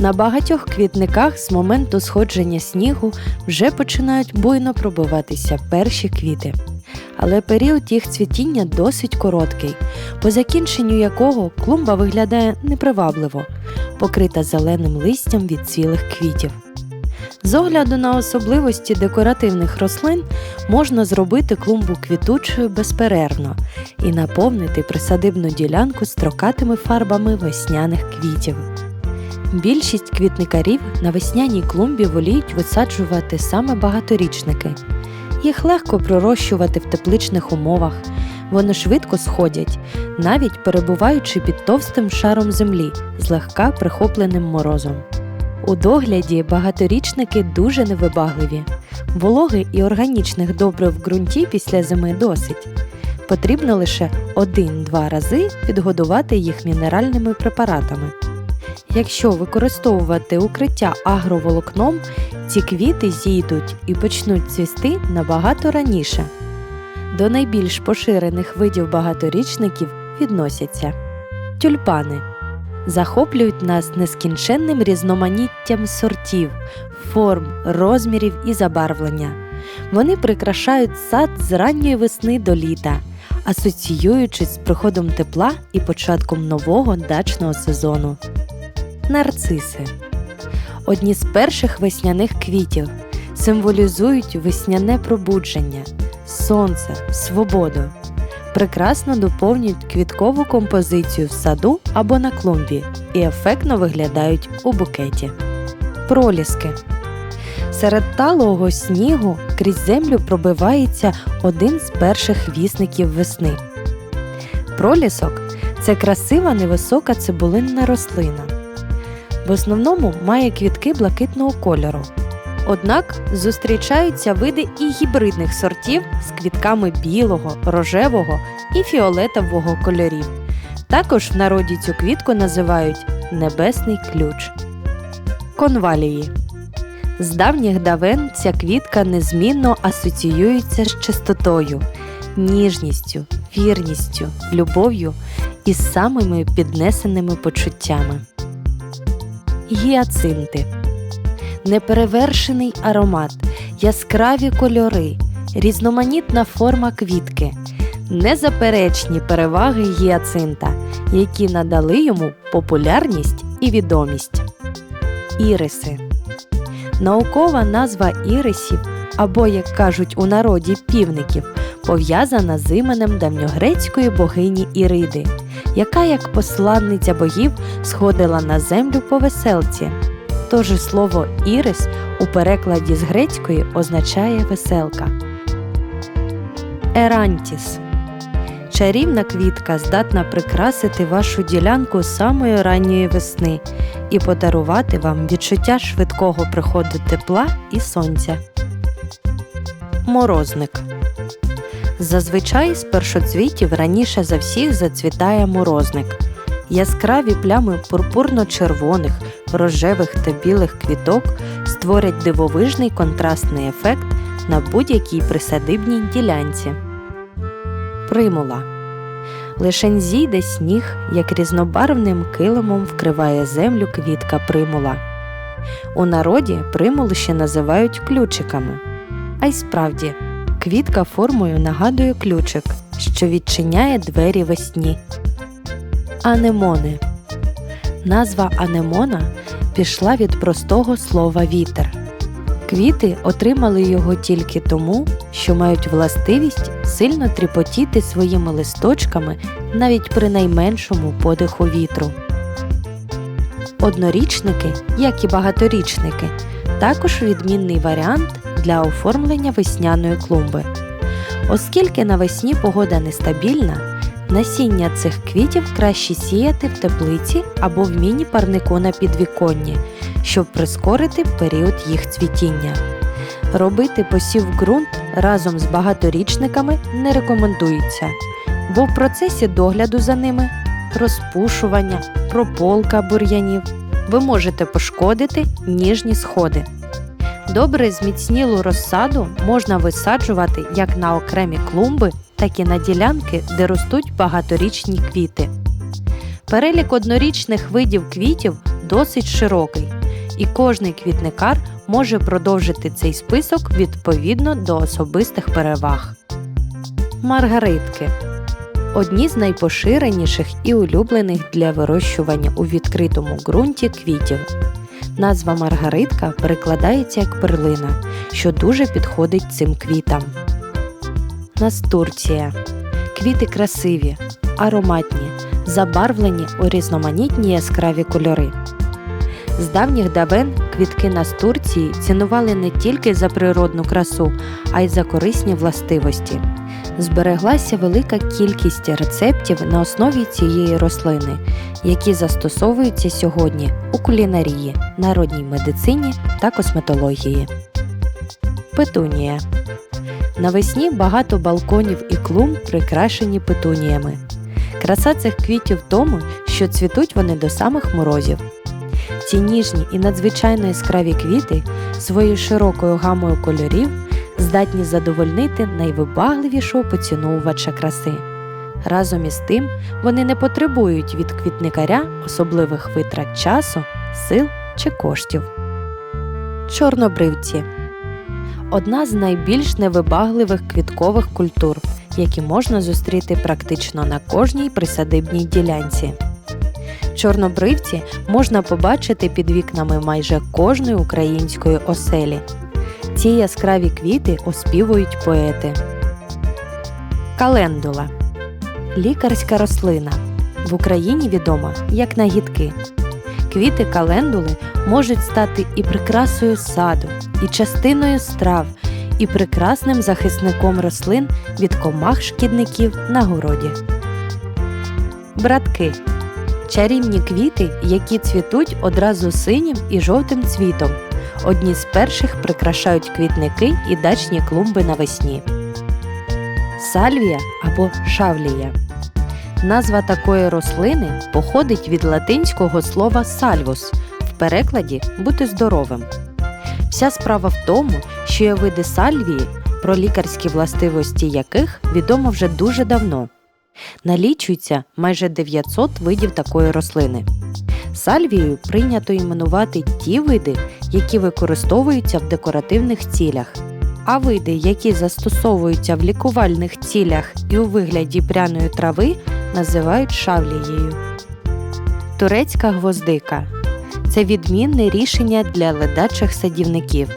На багатьох квітниках з моменту сходження снігу вже починають буйно пробиватися перші квіти. Але період їх цвітіння досить короткий, по закінченню якого клумба виглядає непривабливо, покрита зеленим листям від цвілих квітів. З огляду на особливості декоративних рослин можна зробити клумбу квітучою безперервно і наповнити присадибну ділянку строкатими фарбами весняних квітів. Більшість квітникарів на весняній клумбі воліють висаджувати саме багаторічники. Їх легко пророщувати в тепличних умовах, вони швидко сходять, навіть перебуваючи під товстим шаром землі, злегка прихопленим морозом. У догляді багаторічники дуже невибагливі. Вологи і органічних добрив в ґрунті після зими досить. Потрібно лише один-два рази підгодувати їх мінеральними препаратами. Якщо використовувати укриття агроволокном, ці квіти зійдуть і почнуть цвісти набагато раніше. До найбільш поширених видів багаторічників відносяться тюльпани. Захоплюють нас нескінченним різноманіттям сортів, форм, розмірів і забарвлення. Вони прикрашають сад з ранньої весни до літа, асоціюючись з приходом тепла і початком нового дачного сезону. Нарциси одні з перших весняних квітів символізують весняне пробудження, сонце, свободу. Прекрасно доповнюють квіткову композицію в саду або на клумбі і ефектно виглядають у букеті. Проліски Серед талого снігу крізь землю пробивається один з перших вісників весни. Пролісок це красива невисока цибулинна рослина. В основному має квітки блакитного кольору. Однак зустрічаються види і гібридних сортів з квітками білого, рожевого і фіолетового кольорів. Також в народі цю квітку називають небесний ключ. Конвалії. З давніх давен ця квітка незмінно асоціюється з чистотою, ніжністю, вірністю, любов'ю і самими піднесеними почуттями. Гіацинти. Неперевершений аромат, яскраві кольори, різноманітна форма квітки, незаперечні переваги гіацинта, які надали йому популярність і відомість. Іриси. Наукова назва ірисів або, як кажуть у народі півників, пов'язана з іменем давньогрецької богині Іриди, яка як посланниця богів сходила на землю по веселці. Тож слово ірис у перекладі з грецької означає веселка. Ерантіс чарівна квітка здатна прикрасити вашу ділянку самої ранньої весни і подарувати вам відчуття швидкого приходу тепла і сонця. Морозник Зазвичай з першоцвітів раніше за всіх зацвітає морозник. Яскраві плями пурпурно-червоних, рожевих та білих квіток створять дивовижний контрастний ефект на будь-якій присадибній ділянці. Примула Лишень зійде сніг, як різнобарвним килимом вкриває землю квітка примула. У народі примули ще називають ключиками. А й справді, квітка формою нагадує ключик, що відчиняє двері весні. Анемони. Назва анемона пішла від простого слова вітер. Квіти отримали його тільки тому, що мають властивість сильно тріпотіти своїми листочками навіть при найменшому подиху вітру. Однорічники, як і багаторічники, також відмінний варіант для оформлення весняної клумби. Оскільки навесні погода нестабільна, Насіння цих квітів краще сіяти в теплиці або в міні-парнику на підвіконні, щоб прискорити період їх цвітіння. Робити посів ґрунт разом з багаторічниками не рекомендується, бо в процесі догляду за ними, розпушування, прополка бур'янів ви можете пошкодити ніжні сходи. Добре зміцнілу розсаду можна висаджувати як на окремі клумби так і на ділянки, де ростуть багаторічні квіти. Перелік однорічних видів квітів досить широкий, і кожний квітникар може продовжити цей список відповідно до особистих переваг. Маргаритки одні з найпоширеніших і улюблених для вирощування у відкритому ґрунті квітів. Назва маргаритка перекладається як перлина, що дуже підходить цим квітам. Настурція. Квіти красиві, ароматні, забарвлені у різноманітні яскраві кольори. З давніх давен квітки настурції цінували не тільки за природну красу, а й за корисні властивості. Збереглася велика кількість рецептів на основі цієї рослини, які застосовуються сьогодні у кулінарії, народній медицині та косметології. Петунія Навесні багато балконів і клумб прикрашені петуніями. Краса цих квітів в тому, що цвітуть вони до самих морозів. Ці ніжні і надзвичайно яскраві квіти своєю широкою гамою кольорів здатні задовольнити найвибагливішого поціновувача краси. Разом із тим вони не потребують від квітникаря особливих витрат часу, сил чи коштів. Чорнобривці одна з найбільш невибагливих квіткових культур, які можна зустріти практично на кожній присадибній ділянці. Чорнобривці можна побачити під вікнами майже кожної української оселі. Ці яскраві квіти оспівують поети. Календула лікарська рослина. В Україні відома як нагідки. Квіти календули можуть стати і прикрасою саду, і частиною страв, і прекрасним захисником рослин від комах шкідників на городі. Братки чарівні квіти, які цвітуть одразу синім і жовтим цвітом. Одні з перших прикрашають квітники і дачні клумби навесні. Сальвія або шавлія. Назва такої рослини походить від латинського слова сальвус в перекладі бути здоровим. Вся справа в тому, що є види сальвії, про лікарські властивості яких відомо вже дуже давно. Налічується майже 900 видів такої рослини. Сальвією прийнято іменувати ті види, які використовуються в декоративних цілях. А види, які застосовуються в лікувальних цілях і у вигляді пряної трави, називають шавлією. Турецька гвоздика це відмінне рішення для ледачих садівників.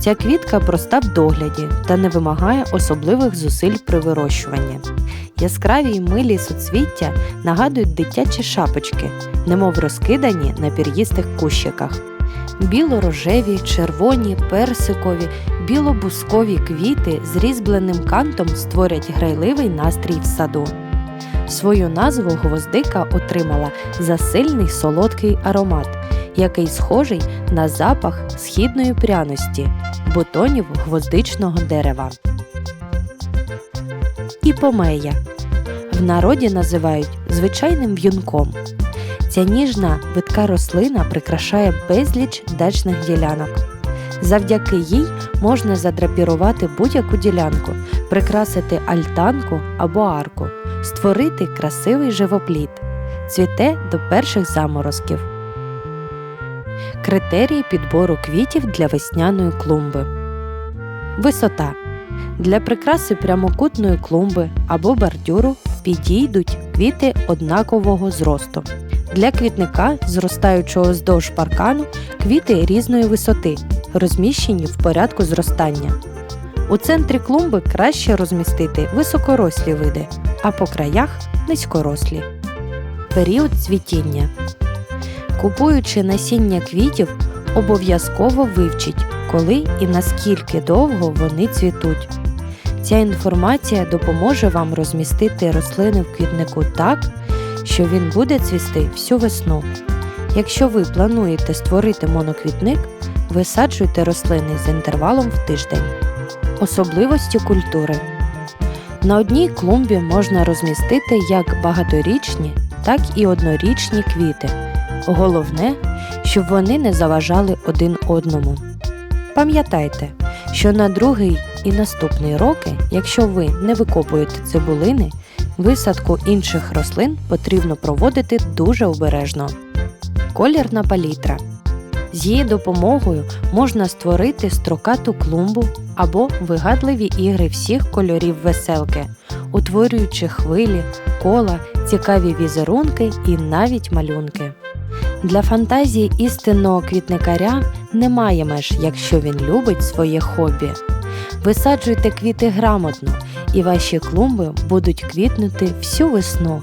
Ця квітка проста в догляді та не вимагає особливих зусиль при вирощуванні. Яскраві й милі суцвіття нагадують дитячі шапочки, немов розкидані на пір'їстих кущиках. Біло-рожеві, червоні, персикові, біло-бускові квіти з різьбленим кантом створять грайливий настрій в саду. Свою назву гвоздика отримала за сильний солодкий аромат, який схожий на запах східної пряності, бутонів гвоздичного дерева. Іпомея в народі називають звичайним в'юнком. Ця ніжна видка рослина прикрашає безліч дачних ділянок. Завдяки їй можна задрапірувати будь-яку ділянку, прикрасити альтанку або арку, створити красивий живопліт, цвіте до перших заморозків. Критерії підбору квітів для весняної клумби. Висота. Для прикраси прямокутної клумби або бордюру підійдуть квіти однакового зросту. Для квітника, зростаючого здовж паркану, квіти різної висоти, розміщені в порядку зростання. У центрі клумби краще розмістити високорослі види, а по краях низькорослі. Період цвітіння. Купуючи насіння квітів, обов'язково вивчіть, коли і наскільки довго вони цвітуть. Ця інформація допоможе вам розмістити рослини в квітнику так, що він буде цвісти всю весну. Якщо ви плануєте створити моноквітник, висаджуйте рослини з інтервалом в тиждень. Особливості культури. На одній клумбі можна розмістити як багаторічні, так і однорічні квіти. Головне, щоб вони не заважали один одному. Пам'ятайте, що на другий і наступний роки, якщо ви не викопуєте цибулини, висадку інших рослин потрібно проводити дуже обережно. колірна палітра. З її допомогою можна створити строкату клумбу або вигадливі ігри всіх кольорів веселки, утворюючи хвилі, кола, цікаві візерунки і навіть малюнки. Для фантазії істинного квітникаря немає меж, якщо він любить своє хобі. Висаджуйте квіти грамотно, і ваші клумби будуть квітнути всю весну